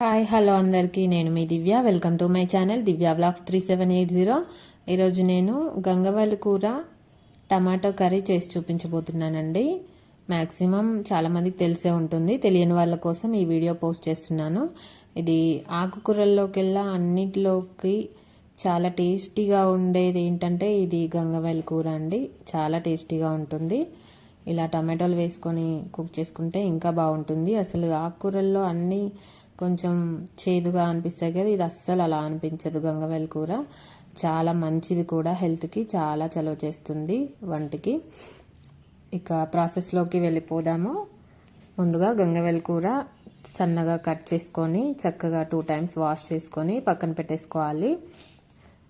Hi hello అందరికీ. నేను మీ Divya. Welcome to my channel Divya blogs three seven eight zero. ఈరోజు నేను గంగవల్లి కూర టమాటో కర్రీ చేసి చూపించబోతున్నానండి. మ్యాక్సిమం చాలామందికి తెలిసే ఉంటుంది. తెలియని వాళ్ళ కోసం ఈ వీడియో పోస్ట్ చేస్తున్నాను. ఇది ఆకుకూరల్లోకెల్లా అన్నిటిలోకి చాలా టేస్టీగా ఉండేది ఏంటంటే ఇది గంగవల్లి కూర అండి. చాలా టేస్టీగా ఉంటుంది. ఇలా టమాటోలు వేసుకొని కుక్ చేసుకుంటే ఇంకా బాగుంటుంది. అసలు ఆకుకూరల్లో అన్నీ కొంచెం చేదుగా అనిపిస్తాయి కదా ఇది అస్సలు అలా అనిపించదు గంగవెల్ కూర. చాలా మంచిది కూడా హెల్త్కి చాలా చలవ చేస్తుంది వంటికి. ఇక ప్రాసెస్లోకి వెళ్ళిపోదాము. ముందుగా గంగవెల్ కూర సన్నగా కట్ చేసుకొని చక్కగా టూ టైమ్స్ వాష్ చేసుకొని పక్కన పెట్టేసుకోవాలి.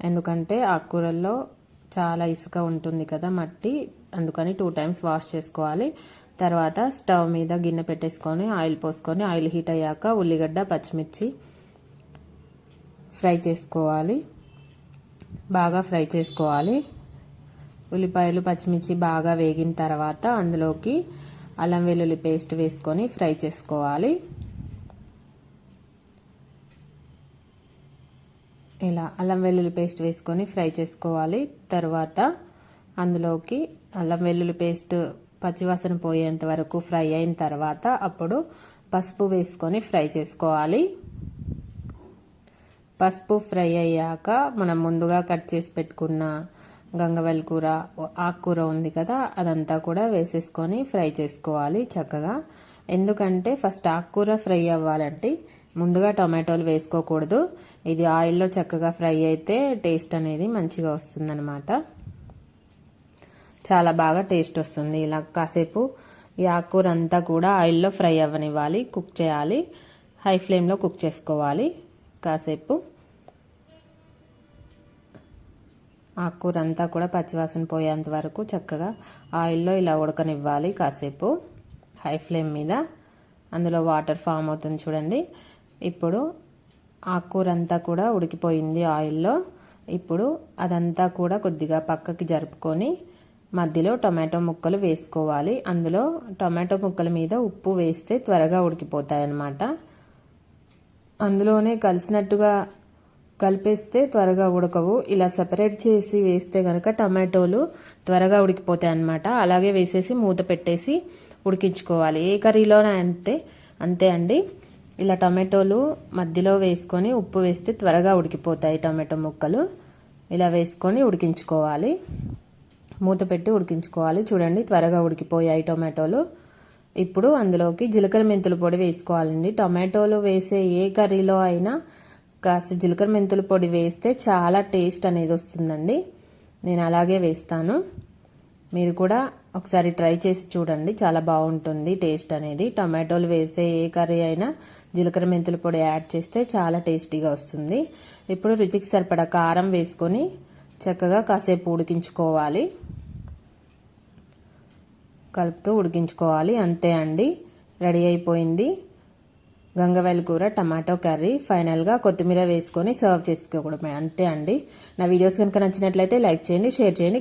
ఎందుకంటే ఆకుకూరల్లో చాలా ఇసుక ఉంటుంది కదా మట్టి అందుకని టూ టైమ్స్ వాష్ చేసుకోవాలి. తర్వాత స్టవ్ మీద గిన్నె పెట్టేసుకొని ఆయిల్ పోసుకొని ఆయిల్ హీట్ అయ్యాక ఉల్లిగడ్డ పచ్చిమిర్చి ఫ్రై చేసుకోవాలి. బాగా ఫ్రై చేసుకోవాలి. ఉల్లిపాయలు పచ్చిమిర్చి బాగా వేగిన తర్వాత అందులోకి అల్లం వెల్లుల్లి పేస్ట్ వేసుకొని ఫ్రై చేసుకోవాలి. ఇలా అల్లం వెల్లుల్లి పేస్ట్ వేసుకొని ఫ్రై చేసుకోవాలి. తర్వాత అందులోకి అల్లం వెల్లుల్లి పేస్ట్ పచ్చివాసన పోయేంత వరకు ఫ్రై అయిన తర్వాత అప్పుడు పసుపు వేసుకొని ఫ్రై చేసుకోవాలి. పసుపు ఫ్రై అయ్యాక మనం ముందుగా కట్ చేసి పెట్టుకున్న గంగవెల్ కూర ఆకుకూర ఉంది కదా అదంతా కూడా వేసేసుకొని ఫ్రై చేసుకోవాలి చక్కగా. ఎందుకంటే ఫస్ట్ ఆకుకూర ఫ్రై అవ్వాలంటే ముందుగా టొమాటోలు వేసుకోకూడదు. ఇది ఆయిల్లో చక్కగా ఫ్రై అయితే టేస్ట్ అనేది మంచిగా వస్తుందన్నమాట. చాలా బాగా టేస్ట్ వస్తుంది. ఇలా కాసేపు ఈ ఆకుకూర అంతా కూడా ఆయిల్లో ఫ్రై అవ్వనివ్వాలి. కుక్ చేయాలి. హై ఫ్లేమ్లో కుక్ చేసుకోవాలి. కాసేపు ఆకుకూర అంతా కూడా పచ్చివాసన పోయేంత వరకు చక్కగా ఆయిల్లో ఇలా ఉడకనివ్వాలి కాసేపు. హై ఫ్లేమ్ మీద అందులో వాటర్ ఫామ్ అవుతుంది చూడండి. ఇప్పుడు ఆకుకూర అంతా కూడా ఉడికిపోయింది ఆయిల్లో. ఇప్పుడు అదంతా కూడా కొద్దిగా పక్కకి జరుపుకొని మధ్యలో టొమాటో ముక్కలు వేసుకోవాలి. అందులో టొమాటో ముక్కల మీద ఉప్పు వేస్తే త్వరగా ఉడికిపోతాయి అన్నమాట అందులోనే కలిసినట్టుగా కలిపేస్తే త్వరగా ఉడకవు. ఇలా సపరేట్ చేసి వేస్తే కనుక టమాటోలు త్వరగా ఉడికిపోతాయి అన్నమాట అలాగే వేసేసి మూత పెట్టేసి ఉడికించుకోవాలి. ఏ కర్రీలోనే అంతే అంతే అండి. ఇలా టమాటోలు మధ్యలో వేసుకొని ఉప్పు వేస్తే త్వరగా ఉడికిపోతాయి టమాటో ముక్కలు. ఇలా వేసుకొని ఉడికించుకోవాలి. మూత పెట్టి ఉడికించుకోవాలి. చూడండి త్వరగా ఉడికిపోయాయి టొమాటోలు. ఇప్పుడు అందులోకి జీలకర్ర మెంతుల పొడి వేసుకోవాలండి. టొమాటోలు వేసే ఏ కర్రీలో అయినా కాస్త జీలకర్ర మెంతుల పొడి వేస్తే చాలా టేస్ట్ అనేది వస్తుందండి. నేను అలాగే వేస్తాను. మీరు కూడా ఒకసారి ట్రై చేసి చూడండి. చాలా బాగుంటుంది టేస్ట్ అనేది. టమాటోలు వేసే ఏ కర్రీ అయినా జీలకర్ర మెంతుల పొడి యాడ్ చేస్తే చాలా టేస్టీగా వస్తుంది. ఇప్పుడు రుచికి సరిపడా కారం వేసుకొని చక్కగా కాసేపు ఉడికించుకోవాలి. కలుపుతూ ఉడికించుకోవాలి. అంతే అండి. రెడీ అయిపోయింది. గంగవేల కూర టమాటో కర్రీ. ఫైనల్గా కొత్తిమీర వేసుకొని సర్వ్ చేసుకోవడమే. అంతే అండి. నా వీడియోస్ కనుక నచ్చినట్లయితే లైక్ చేయండి షేర్ చేయండి